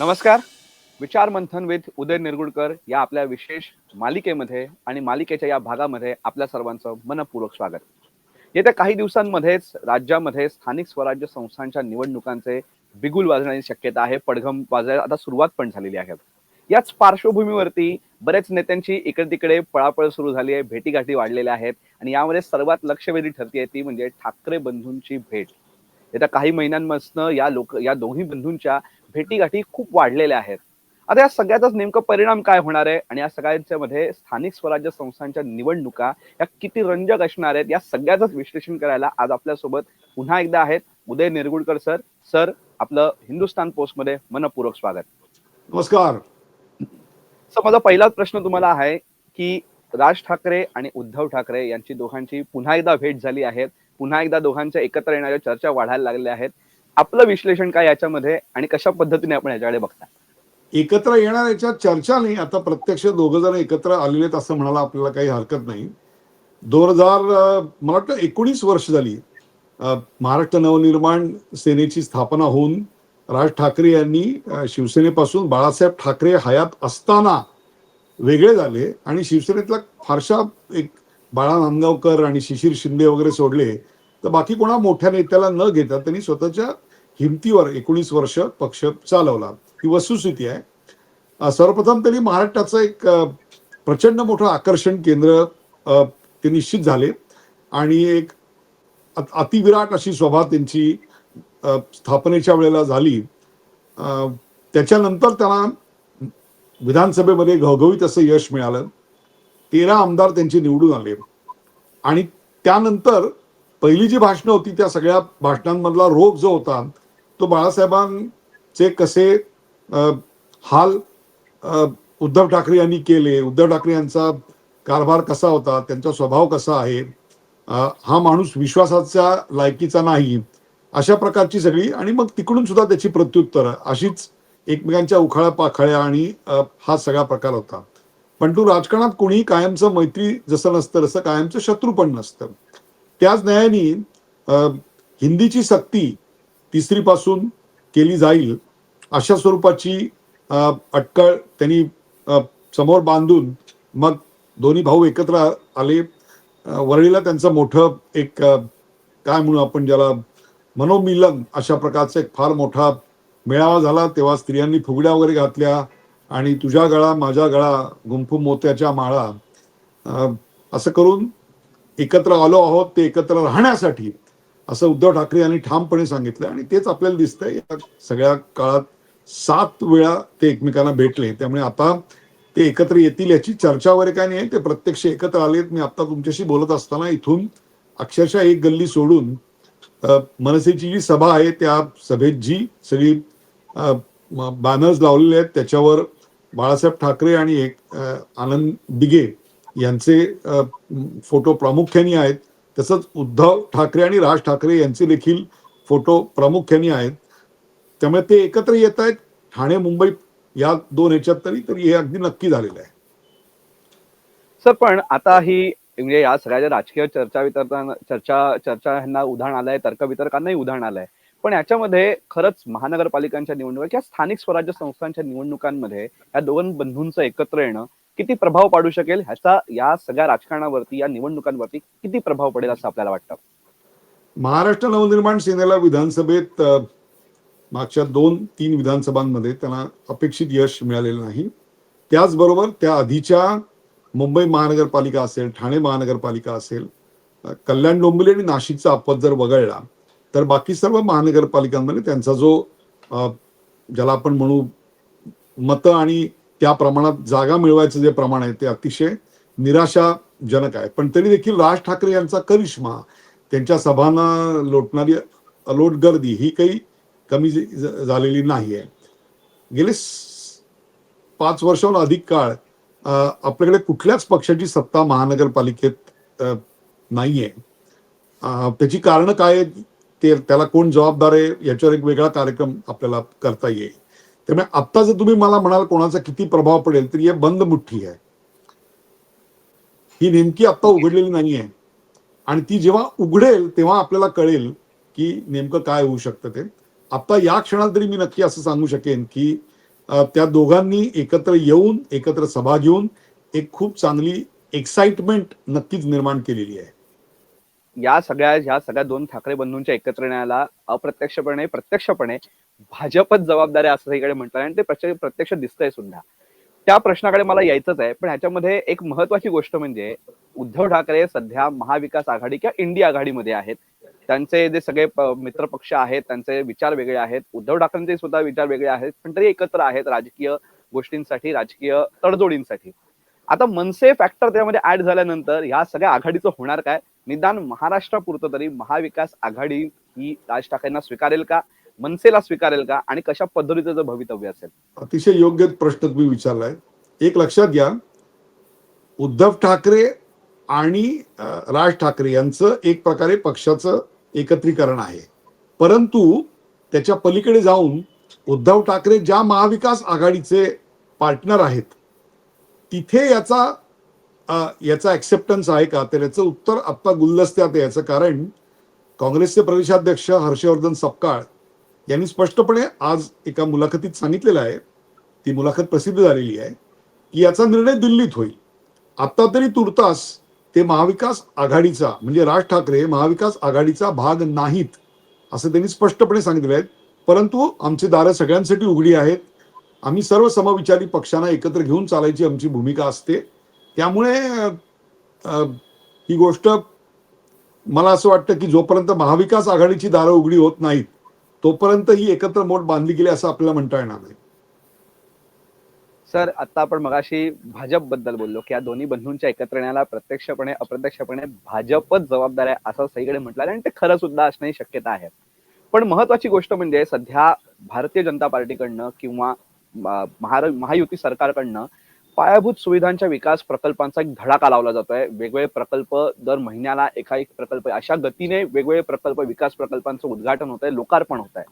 नमस्कार. विचार मंथन विथ उदय निरगुडकर या आपल्या विशेष मालिकेमध्ये आणि मालिकेच्या या भागामध्ये आपल्या सर्वांचं मनपूर्वक स्वागत. येत्या काही दिवसांमध्येच राज्यामध्ये स्थानिक स्वराज्य संस्थांच्या निवडणुकांचे बिगुल वाजण्याची शक्यता आहे पडघम वाजायला आता सुरुवात पण झालेली आहे. याच पार्श्वभूमीवरती बऱ्याच नेत्यांची इकडे तिकडे पळापळ सुरू झाली आहे भेटीगाठी वाढलेल्या आहेत आणि यामध्ये सर्वात लक्षवेधी ठरते ती म्हणजे ठाकरे बंधूंची भेट. येत्या काही महिन्यांपासून या लोक या दोन्ही बंधूंच्या भेटीगाठी खूप वाढलेल्या आहेत. आता या सगळ्याचाच नेमकं परिणाम काय होणार आहे आणि या सगळ्यांच्या मध्ये स्थानिक स्वराज्य संस्थांच्या निवडणुका या किती रंजक असणार आहेत या सगळ्याच विश्लेषण करायला आज आपल्यासोबत पुन्हा एकदा आहेत उदय निरगुडकर सर. सर आपलं हिंदुस्तान पोस्टमध्ये मनपूर्वक स्वागत. नमस्कार. सर माझा पहिलाच प्रश्न तुम्हाला आहे की राज ठाकरे आणि उद्धव ठाकरे यांची दोघांची पुन्हा एकदा भेट झाली आहे. पुन्हा एकदा दोघांच्या एकत्र येणाऱ्या चर्चा वाढायला लागल्या आहेत. आपलं विश्लेषण काय याच्यामध्ये आणि कशा पद्धतीने आपण याच्याकडे बघता एकत्र येणार याच्यात चर्चा नाही. आता प्रत्यक्ष दोघं जण एकत्र आलेले आहेत असं म्हणायला आपल्याला काही हरकत नाही. दोन हजार मला वाटतं एकोणीस वर्ष झाली. महाराष्ट्र नवनिर्माण सेनेची स्थापना होऊन राज ठाकरे यांनी शिवसेनेपासून बाळासाहेब ठाकरे हयात असताना वेगळे झाले आणि शिवसेनेतला फारशा एक बाळा नांदगावकर आणि शिशिर शिंदे वगैरे सोडले. तर बाकी कोणा मोठ्या नेत्याला न घेता त्यांनी स्वतःच्या हिमतीवर एकोणीस वर्ष पक्ष चालवला. ही वस्तुस्थिती आहे. सर्वप्रथम त्यांनी महाराष्ट्राचं एक प्रचंड मोठं आकर्षण केंद्र ते निश्चित झाले. आणि एक अतिविराट अशी स्वभाव त्यांची स्थापनेच्या वेळेला झाली. त्याच्यानंतर त्यांना विधानसभेमध्ये घवघवीत असं यश मिळालं. तेरा आमदार त्यांचे निवडून आले. आणि त्यानंतर पहिली जी भाषणं होती त्या सगळ्या भाषणांमधला रोग जो होता तो बाळासाहेबांचे कसे हाल उद्धव ठाकरे यांनी केले उद्धव ठाकरे यांचा कारभार कसा होता त्यांचा स्वभाव कसा आहे हा माणूस विश्वासाच्या लायकीचा नाही अशा प्रकारची सगळी आणि मग तिकडून सुद्धा त्याची प्रत्युत्तर अशीच एकमेकांच्या उखाळ्या पाखाळ्या आणि हा सगळा प्रकार होता. पण तू राजकारणात कोणीही कायमचं मैत्री जसं नसतं तसं कायमचं शत्रू पण नसतं. त्याच न्यायाने हिंदीची सक्ती तिसरीपासून केली जाईल अशा स्वरूपाची अटकळ त्यांनी समोर बांधून मग दोन्ही भाऊ एकत्र आले. वरळीला त्यांचं मोठं एक काय म्हणू आपण ज्याला मनोमिलन अशा प्रकारचा एक फार मोठा मेळावा झाला. तेव्हा स्त्रियांनी फुगड्या वगैरे घातल्या आणि तुझ्या गळा माझ्या गळा गुंफू मोत्याच्या माळा. असं करून एकत्र आलो आहोत. ते एकत्र राहण्यासाठी असं उद्धव ठाकरे यांनी ठामपणे सांगितलं आणि तेच आपल्याला दिसतंय. या सगळ्या काळात सात वेळा ते एकमेकांना भेटले. त्यामुळे आता ते एकत्र येतील याची चर्चा वगैरे काय नाही. ते प्रत्यक्ष एकत्र आलेत. मी आता तुमच्याशी बोलत असताना इथून अक्षरशः एक गल्ली सोडून मनसेची जी सभा आहे त्या सभेत जी सगळी बॅनर्स लावलेले आहेत त्याच्यावर बाळासाहेब ठाकरे आणि एक आनंद दिघे यांचे फोटो प्रामुख्याने आहेत. तसंच उद्धव ठाकरे आणि राज ठाकरे यांचे देखील फोटो प्रामुख्याने आहेत. त्यामुळे ते एकत्र येत आहेत. ठाणे मुंबई या दोन ह्याच्यात तरी तरी हे अगदी नक्की झालेलं आहे. सर पण आता ही म्हणजे या सगळ्या राजकीय चर्चा वितरताना चर्चा चर्चा ह्यांना उदाहरण आलंय तर्कवितर्कांनाही उदाहरण आलंय. पण याच्यामध्ये खरंच महानगरपालिकांच्या निवडणुका किंवा स्थानिक स्वराज्य संस्थांच्या निवडणुकांमध्ये या दोन बंधूंचं एकत्र येणं किती प्रभाव पाडू शकेल ह्याचा या सगळ्या राजकारणावरती या निवडणुकांवरती किती प्रभाव पडेल असं आपल्याला वाटतं? महाराष्ट्र नवनिर्माण सेनेला विधानसभेत मागच्या दोन तीन विधानसभांमध्ये त्यांना अपेक्षित यश मिळालेलं नाही. त्याचबरोबर त्या आधीच्या मुंबई महानगरपालिका असेल ठाणे महानगरपालिका असेल कल्याण डोंबिवली आणि नाशिकचा अपवाद जर वगळला तर बाकी सर्व महानगरपालिकांमध्ये त्यांचा जो ज्याला आपण म्हणू मतं आणि त्या प्रमाणात जागा मिळवायचं जे प्रमाण आहे ते अतिशय निराशाजनक आहे. पण तरी देखील राज ठाकरे यांचा करिश्मा त्यांच्या सभांना लोटणारी अलोट गर्दी ही काही कमी झालेली नाही आहे गेले पाच वर्षाहून अधिक काळ आपल्याकडे कुठल्याच पक्षाची सत्ता महानगरपालिकेत नाहीये. त्याची कारणं काय ते त्याला कोण जबाबदार आहे याच्यावर एक वेगळा कार्यक्रम आपल्याला करता येईल. त्यामुळे आत्ता जर तुम्ही मला म्हणाल कोणाचा किती प्रभाव पडेल तर हे बंद मुठ्ठी आहे. ही नेमकी आत्ता उघडलेली नाही आहे आणि ती जेव्हा उघडेल तेव्हा आपल्याला कळेल की नेमकं काय होऊ शकतं ते. आता या क्षणात तरी मी नक्की असं सांगू शकेन की त्या दोघांनी एकत्र येऊन एकत्र सभा घेऊन एक खूप चांगली एक्साइटमेंट नक्कीच निर्माण केलेली आहे. या सगळ्या ह्या सगळ्या दोन ठाकरे बंधूंच्या एकत्र येण्याला अप्रत्यक्षपणे प्रत्यक्षपणे भाजपच जबाबदार आहे असं इकडे म्हणतात आणि ते प्रत्यक्ष प्रत्यक्ष दिसतंय सुद्धा. त्या प्रश्नाकडे मला यायचंच आहे पण ह्याच्यामध्ये एक महत्वाची गोष्ट म्हणजे उद्धव ठाकरे सध्या महाविकास आघाडी किंवा इंडिया आघाडीमध्ये आहेत. त्यांचे जे सगळे मित्रपक्ष मित्र पक्ष आहेत त्यांचे विचार वेगळे आहेत. उद्धव ठाकरेंचे सुद्धा विचार वेगळे आहेत पण तरी एकत्र आहेत राजकीय गोष्टींसाठी राजकीय तडजोडींसाठी. आता मनसे फॅक्टर त्यामध्ये ऍड झाल्यानंतर ह्या सगळ्या आघाडीचं होणार काय? निदान महाराष्ट्रापुरतं तरी महाविकास आघाडी ही राज ठाकरेंना स्वीकारेल का? मनसेला स्वीकारेल का? आणि कशा पद्धतीचं जर भवितव्य असेल? अतिशय योग्य प्रश्न तुम्ही विचारलाय. एक लक्षात घ्या उद्धव ठाकरे आणि राज ठाकरे यांचं एक प्रकारे पक्षाचं एकत्रीकरण आहे. परंतु त्याच्या पलीकडे जाऊन उद्धव ठाकरे ज्या महाविकास आघाडीचे पार्टनर आहेत तिथे याचा याचा ऍक्सेप्टन्स आहे का? तर याचं उत्तर आत्ता गुलदस्त्यात आहे याचं कारण काँग्रेसचे प्रदेशाध्यक्ष हर्षवर्धन सपकाळ यांनी स्पष्टपणे आज एका मुलाखतीत सांगितलेलं आहे. ती मुलाखत प्रसिद्ध झालेली आहे. की याचा निर्णय दिल्लीत होईल. आता तरी तुर्तास ते महाविकास आघाडीचा म्हणजे राज ठाकरे महाविकास आघाडीचा भाग नाहीत असं त्यांनी स्पष्टपणे सांगितले आहेत परंतु आमची दारं सगळ्यांसाठी उघडी आहेत. आम्ही सर्व समविचारी पक्षांना एकत्र घेऊन चालायची आमची भूमिका असते. त्यामुळे ही गोष्ट मला असं वाटतं की जोपर्यंत महाविकास आघाडीची दारं उघडी होत नाहीत तोपर्यंत ही एकत्र मोठ बांधली गेली असं आपल्याला म्हणता येणार नाही. सर आता आपण मगाशी भाजपबद्दल बोललो की या दोन्ही बंधूंच्या एकत्र येण्याला प्रत्यक्षपणे अप्रत्यक्षपणे भाजपच जबाबदार आहे असं सगळीकडे म्हटलं आणि ते खरं सुद्धा असण्याची शक्यता आहे. पण महत्वाची गोष्ट म्हणजे सध्या भारतीय जनता पार्टीकडनं किंवा महार महायुती सरकारकडनं पायाभूत सुविधांच्या विकास प्रकल्पांचा एक धडाका लावला जातोय. वेगवेगळे प्रकल्प दर महिन्याला एका एक प्रकल्प अशा गतीने वेगवेगळे प्रकल्प विकास प्रकल्पांचं उद्घाटन होत आहे लोकार्पण होत आहे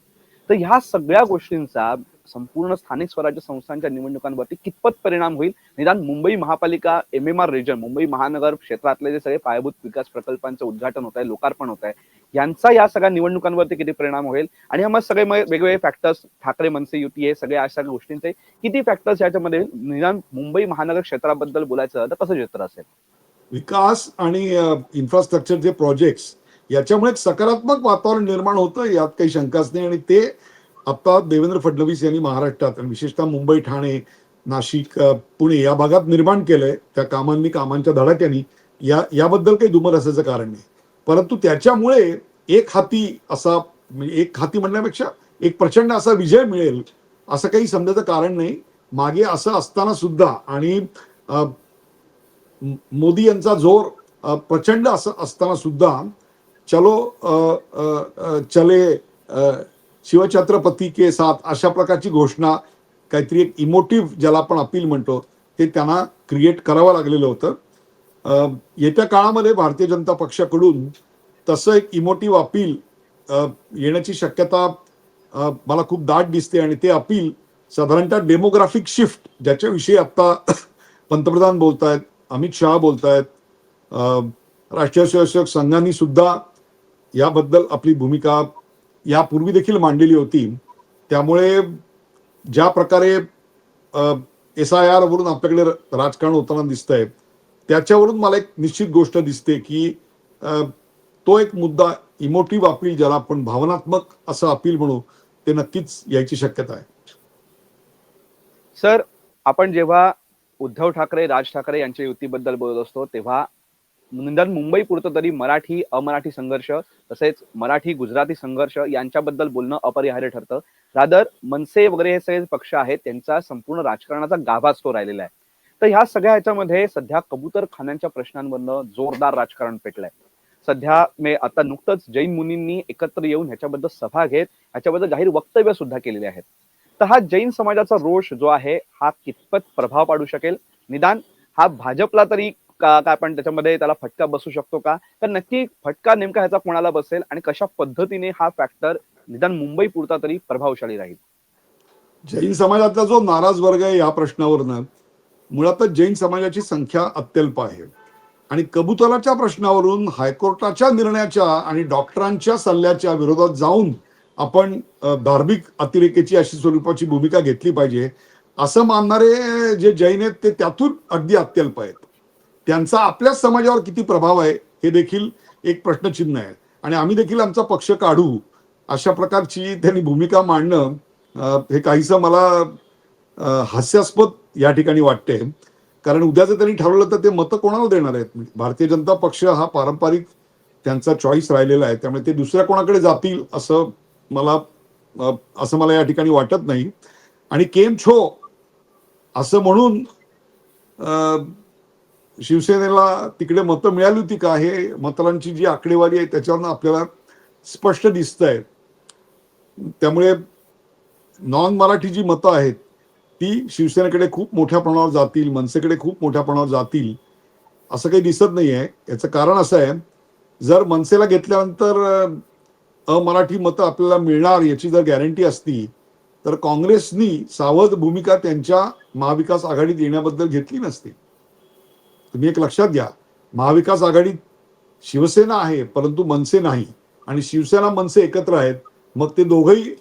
तर ह्या सगळ्या गोष्टींचा संपूर्ण स्थानिक स्वराज्य संस्थांच्या निवडणुकांवरती कितपत परिणाम होईल? निदान मुंबई महापालिका M M R region Mumbai महानगर क्षेत्रातले जे सगळे पायाभूत विकास प्रकल्पांचं उद्घाटन होत आहे लोकार्पण होत आहे यांचा या सगळ्या निवडणुकांवरती किती परिणाम होईल? आणि हा मग सगळे वेगवेगळे फॅक्टर्स ठाकरे मनसे युती हे सगळे अशा गोष्टींचे किती फॅक्टर्स याच्यामध्ये निदान मुंबई महानगर क्षेत्राबद्दल बोलायचं तर कसं क्षेत्र असेल? विकास आणि इन्फ्रास्ट्रक्चर जे प्रोजेक्ट्स याच्यामुळे एक सकारात्मक वातावरण निर्माण होतं यात काही शंकाच नाही. आणि ते आता देवेंद्र फडणवीस यांनी महाराष्ट्रात आणि विशेषतः मुंबई ठाणे नाशिक पुणे या भागात निर्माण केलंय. त्या कामांनी कामांच्या धडाक्यांनी या याबद्दल काही दुमत असायचं कारण नाही. परंतु त्याच्यामुळे एक हाती असा म्हणजे एक हाती म्हणण्यापेक्षा एक प्रचंड असा विजय मिळेल असं काही समजायचं कारण नाही. मागे असं असताना सुद्धा आणि मोदी यांचा जोर प्रचंड असं असताना सुद्धा चलो चले शिवछत्रपती के साथ अशा प्रकारची घोषणा काहीतरी एक इमोटिव्ह ज्याला आपण अपील म्हणतो ते त्यांना क्रिएट करावं लागलेलं होतं. येत्या काळामध्ये भारतीय जनता पक्षाकडून तसं एक इमोटिव्ह अपील येण्याची शक्यता मला खूप दाट दिसते आणि ते अपील साधारणतः डेमोग्राफिक शिफ्ट ज्याच्याविषयी आत्ता पंतप्रधान बोलतायत अमित शहा बोलतायत आहेत राष्ट्रीय स्वयंसेवक संघांनी सुद्धा याबद्दल आपली भूमिका यापूर्वी देखील मांडलेली होती. त्यामुळे ज्या प्रकारे एस आय आर वरून आपल्याकडे राजकारण होताना दिसतंय त्याच्यावरून मला एक निश्चित गोष्ट दिसते की तो एक मुद्दा इमोटिव्ह अपील ज्याला आपण भावनात्मक असं अपील म्हणू ते नक्कीच यायची शक्यता आहे. सर आपण जेव्हा उद्धव ठाकरे राज ठाकरे यांच्या युतीबद्दल बोलत असतो तेव्हा निदान मुंबई पुरतं तरी मराठी अमराठी संघर्ष तसेच मराठी गुजराती संघर्ष यांच्याबद्दल बोलणं अपरिहार्य ठरतं. रादर मनसे वगैरे हे सगळे पक्ष आहेत त्यांचा संपूर्ण राजकारणाचा गाभाच तो राहिलेला आहे. तर ह्या सगळ्या ह्याच्यामध्ये सध्या कबूतर खाण्यांच्या प्रश्नांवरनं जोरदार राजकारण पेटलंय. सध्या मे आता नुकतंच जैन मुनींनी एकत्र येऊन ह्याच्याबद्दल सभा घेत ह्याच्याबद्दल जाहीर वक्तव्य सुद्धा केलेले आहेत. तर हा जैन समाजाचा रोष जो आहे हा कितपत प्रभाव पाडू शकेल? निदान हा भाजपला तरी का काय आपण त्याच्यामध्ये त्याला फटका बसू शकतो का? तर नक्की फटका नेमका ह्याचा कोणाला बसेल आणि कशा पद्धतीने हा फॅक्टर निदान मुंबई पुरता तरी प्रभावशाली राहील? जैन समाजातला जो नाराज वर्ग आहे या प्रश्नावरनं मुळातच जैन समाजाची संख्या अत्यल्प आहे. आणि कबुतराच्या प्रश्नावरून हायकोर्टाच्या निर्णयाच्या आणि डॉक्टरांच्या सल्ल्याच्या विरोधात जाऊन आपण धार्मिक अतिरेकेची अशी स्वरूपाची भूमिका घेतली पाहिजे. असं मानणारे जे जैन आहेत ते त्यातून अगदी अत्यल्प आहेत. त्यांचा आपल्याच समाजावर किती प्रभाव आहे हे देखील एक प्रश्नचिन्ह आहे. आणि आम्ही देखील आमचा पक्ष काढू अशा प्रकारची त्यांनी भूमिका मांडणं हे काहीसं मला हास्यास्पद या ठिकाणी वाटते. कारण उद्या जर त्यांनी ठरवलं तर ते मतं कोणाला देणार आहेत? भारतीय जनता पक्ष हा पारंपरिक त्यांचा चॉईस राहिलेला आहे. त्यामुळे ते दुसऱ्या कोणाकडे जातील असं मला असं मला या ठिकाणी वाटत नाही. आणि केम छो असं म्हणून शिवसेनेला तिकडे मतं मिळाली होती का? हे मतदारांची जी आकडेवारी आहे त्याच्यावरनं आपल्याला स्पष्ट दिसत आहे त्यामुळे नॉन मराठी जी मतं आहेत ती शिवसेनेकडे खूप मोठ्या प्रमाणावर जातील मनसेकडे खूप मोठ्या प्रमाणावर जातील असं काही दिसत नाही आहे याचं कारण असं आहे जर मनसेला घेतल्यानंतर अमराठी मतं आपल्याला मिळणार याची जर गॅरंटी असती तर काँग्रेसनी सावध भूमिका त्यांच्या महाविकास आघाडीत येण्याबद्दल घेतली नसती. तुम्ही एक लक्षात घ्या. महाविकास आघाडीत शिवसेना आहे परंतु मनसे नाही. आणि शिवसेना मनसे एकत्र आहेत. मग ते दोघंही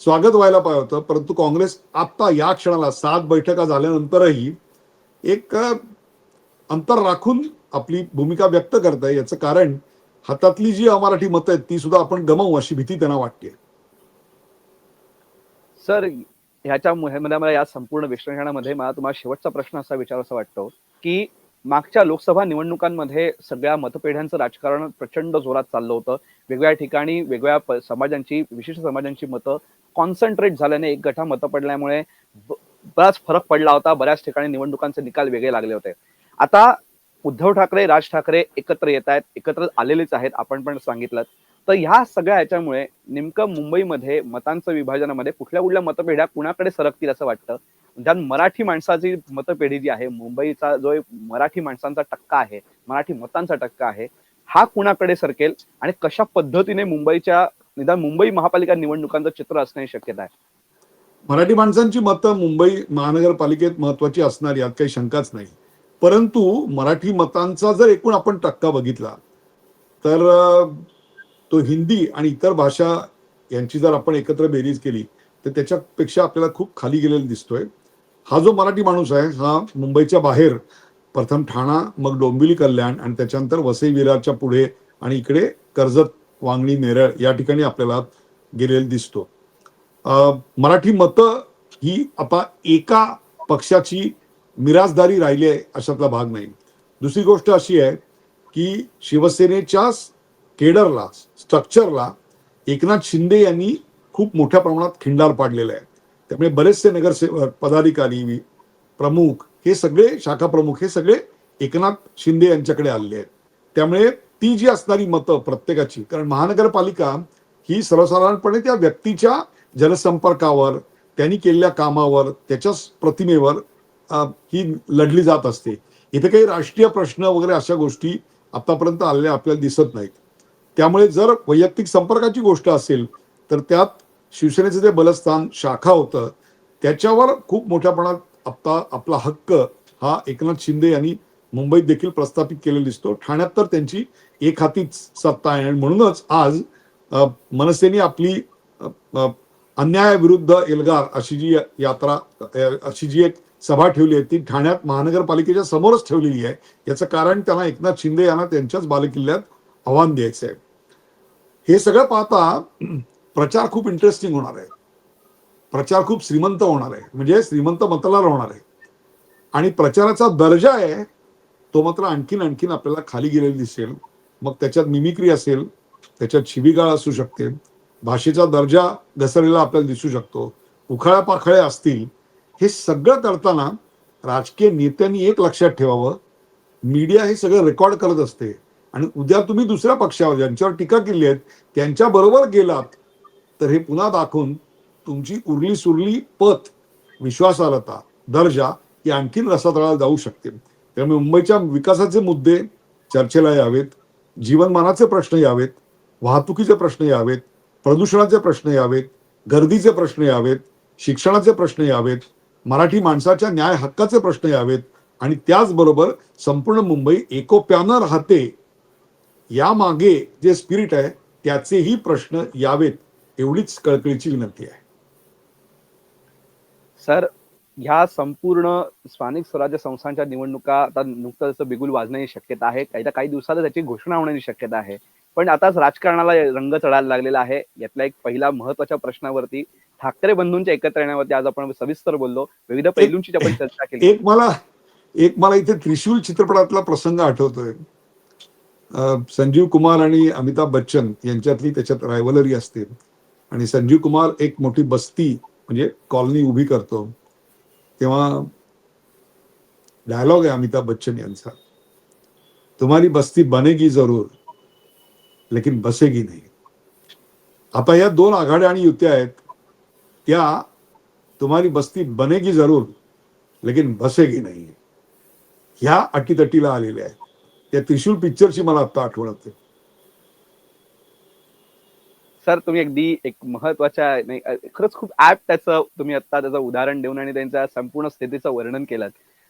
स्वागत व्हायला पाहिजे होतं. परंतु काँग्रेस आत्ता या क्षणाला सात बैठका झाल्यानंतरही एक अंतर राखून आपली भूमिका व्यक्त करत आहे. याचं कारण हातातली जी अमराठी मतं आहेत ती सुद्धा आपण गमावू अशी भीती त्यांना वाटते. सर ह्याच्या मध्ये मला म्हणजे या संपूर्ण विश्लेषणामध्ये मला तुम्हाला शेवटचा प्रश्न असा विचारावा वाटतो की मागच्या लोकसभा निवडणुकांमध्ये सगळ्या मतपेढ्यांचं राजकारण प्रचंड जोरात चाललं होतं. वेगवेगळ्या ठिकाणी वेगवेगळ्या समाजांची विशिष्ट समाजांची मतं कॉन्सन्ट्रेट झाल्याने एक गठा मतं पडल्यामुळे बराच फरक पडला होता. बऱ्याच ठिकाणी निवडणुकांचे निकाल वेगळे लागले होते. आता उद्धव ठाकरे राज ठाकरे एकत्र येत आहेत एकत्र आलेलेच आहेत आपण पण सांगितलं तर ह्या सगळ्या याच्यामुळे नेमकं मुंबईमध्ये मतांचं विभाजनामध्ये कुठल्या कुठल्या मतपेढ्या कुणाकडे सरकतील असं वाटतं? ज्यात मराठी माणसाची मतपेढी जी आहे मुंबईचा जो एक मराठी माणसांचा टक्का आहे मराठी मतांचा टक्का आहे हा कुणाकडे सरकेल आणि कशा पद्धतीने मुंबईच्या निदान मुंबई महापालिका निवडणुकांचं चित्र असण्याची शक्यता आहे? मराठी माणसांची मतं मुंबई महानगरपालिकेत महत्वाची असणार यात काही शंकाच नाही. परंतु मराठी मतांचा जर एकूण आपण टक्का बघितला तर तो हिंदी आणि इतर भाषा यांची जर आपण एकत्र बेरीज केली तर त्याच्यापेक्षा आपल्याला खूप खाली गेलेला दिसतोय. हा जो मराठी माणूस आहे हा मुंबईच्या बाहेर प्रथम ठाणा मग डोंबिवली कल्याण आणि त्याच्यानंतर वसई विरारच्या पुढे आणि इकडे कर्जत वांगणी नेरळ या ठिकाणी आपल्याला गेलेला दिसतो. मराठी मतं ही आपा एका पक्षाची मिराजदारी राहिली आहे अशातला भाग नाही. दुसरी गोष्ट अशी आहे की शिवसेनेच्याच केडरला स्ट्रक्चरला एकनाथ शिंदे यांनी खूप मोठ्या प्रमाणात खिंडार पाडलेला आहे. त्यामुळे बरेचसे नगरसेवक पदाधिकारी प्रमुख हे सगळे शाखा प्रमुख हे सगळे एकनाथ शिंदे यांच्याकडे आलेले आहेत. त्यामुळे ती जी असणारी मतं प्रत्येकाची कारण महानगरपालिका ही सर्वसाधारणपणे त्या व्यक्तीच्या जनसंपर्कावर त्यांनी केलेल्या कामावर त्याच्या प्रतिमेवर ही लढली जात असते. इथे काही राष्ट्रीय प्रश्न वगैरे अशा गोष्टी आतापर्यंत आलेल्या आपल्याला दिसत नाहीत. त्यामुळे जर वैयक्तिक संपर्काची गोष्ट असेल तर त्यात शिवसेनेचं जे बलस्थान शाखा होतं त्याच्यावर खूप मोठ्या प्रमाणात आता आपला हक्क हा एकनाथ शिंदे यांनी मुंबईत देखील प्रस्थापित केलेला दिसतो. ठाण्यात तर त्यांची एक हातीच सत्ता आहे आणि म्हणूनच आज मनसेने आपली अन्यायाविरुद्ध एल्गार अशी जी यात्रा अशी जी एक सभा ठेवली आहे ती ठाण्यात महानगरपालिकेच्या समोरच ठेवलेली आहे. याचं कारण त्यांना एकनाथ शिंदे यांना त्यांच्याच बालेकिल्ल्यात आव्हान द्यायचं आहे. हे सगळं पाहता प्रचार खूप इंटरेस्टिंग होणार आहे. प्रचार खूप श्रीमंत होणार आहे. म्हणजे श्रीमंत मतदार होणार आहे. आणि प्रचाराचा दर्जा आहे तो मात्र आणखीन आणखीन आपल्याला खाली गेलेला दिसेल. मग त्याच्यात मिमिक्री असेल त्याच्यात शिबिगाळ असू शकते. भाषेचा दर्जा घसरलेला आपल्याला दिसू शकतो. उखाळ्या पाखळ्या असतील. हे सगळं करताना राजकीय नेत्यांनी एक लक्षात ठेवावं. मीडिया हे सगळं रेकॉर्ड करत असते. आणि उद्या तुम्ही दुसऱ्या पक्षावर ज्यांच्यावर टीका केली आहेत त्यांच्या बरोबर गेलात तर हे पुन्हा दाखवून तुमची उरली सुरली पत विश्वासार्हता दर्जा ही आणखीन रसातळाला जाऊ शकते. त्यामुळे मुंबईच्या विकासाचे मुद्दे चर्चेला यावेत जीवनमानाचे प्रश्न यावेत वाहतुकीचे प्रश्न यावेत प्रदूषणाचे प्रश्न यावेत गर्दीचे प्रश्न यावेत शिक्षणाचे प्रश्न यावेत मराठी माणसाच्या न्याय हक्काचे प्रश्न यावेत आणि त्याचबरोबर संपूर्ण मुंबई एकोप्यानं राहते यामागे जे स्पिरिट आहे त्याचेही प्रश्न यावेत एवढीच कळकळीची विनंती आहे. सर ह्या संपूर्ण स्थानिक स्वराज्य संस्थांच्या निवडणुका आता नुकतंच बिगुल वाजण्याची शक्यता आहे काही काही दिवसातच त्याची घोषणा होण्याची शक्यता आहे. पण आताच राजकारणाला रंग चढायला लागलेला आहे. यातला एक पहिला महत्त्वाच्या प्रश्नावरती ठाकरे बंधूंच्या एकत्र येण्यावरती आज आपण सविस्तर बोललो. विविध पैलूंची आपण चर्चा केली. एक मला एक मला इथे त्रिशूल चित्रपटातला प्रसंग आठवतोय. संजीव कुमार आणि अमिताभ बच्चन यांच्यातली त्याच्यात रायवलरी असते. आणि संजीव कुमार एक मोठी बस्ती म्हणजे कॉलनी उभी करतो. तेव्हा डायलॉग आहे अमिताभ बच्चन यांचा. तुम्हारी बस्ती बनेगी जरूर लेकिन बसेगी नाही. आता या दोन आघाड्या आणि युत्या आहेत. त्या तुम्हारी बस्ती बनेगी जरूर लेकिन बसेगी नाही. ह्या अटीतटीला आलेल्या आहेत. त्या त्रिशूल पिक्चरची मला आता आठवण होते सर तुम्ही अगदी एक महत्त्वाच्या नाही खरंच खूप ऍप त्याचं तुम्ही आता त्याचं उदाहरण देऊन आणि त्यांच्या संपूर्ण स्थितीचं वर्णन केलं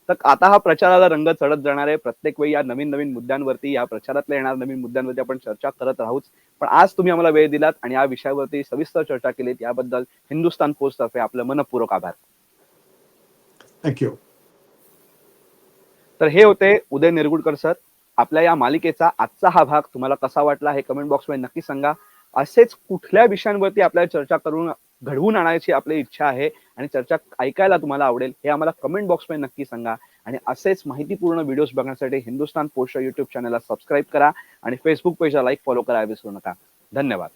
तर आता हा प्रचाराला रंग चढत जाणार आहे. प्रत्येक वेळी या नवीन नवीन मुद्द्यांवरती या प्रचारातल्या येणार नवीन मुद्द्यांवरती आपण चर्चा करत राहूच. पण आज तुम्ही आम्हाला वेळ दिलात आणि या विषयावरती सविस्तर चर्चा केलीत. याबद्दल हिंदुस्तान पोस्ट तर्फे आपलं मनपूर्वक आभार. थँक्यू तर हे होते उदय निरगुडकर सर. आपल्या या मालिकेचा आजचा हा भाग तुम्हाला कसा वाटला हे कमेंट बॉक्समध्ये नक्की सांगा. असेच कुठल्या विषयांवरती आपल्याला चर्चा करून घडवून आणायची आपली इच्छा आहे आणि चर्चा ऐकायला तुम्हाला आवडेल हे आम्हाला कमेंट बॉक्समध्ये नक्की सांगा. आणि असेच माहितीपूर्ण व्हिडिओज बघण्यासाठी हिंदुस्तान पोस्ट युट्यूब चॅनलला सबस्क्राईब करा आणि फेसबुक पेजला लाईक फॉलो करायला विसरू नका. धन्यवाद.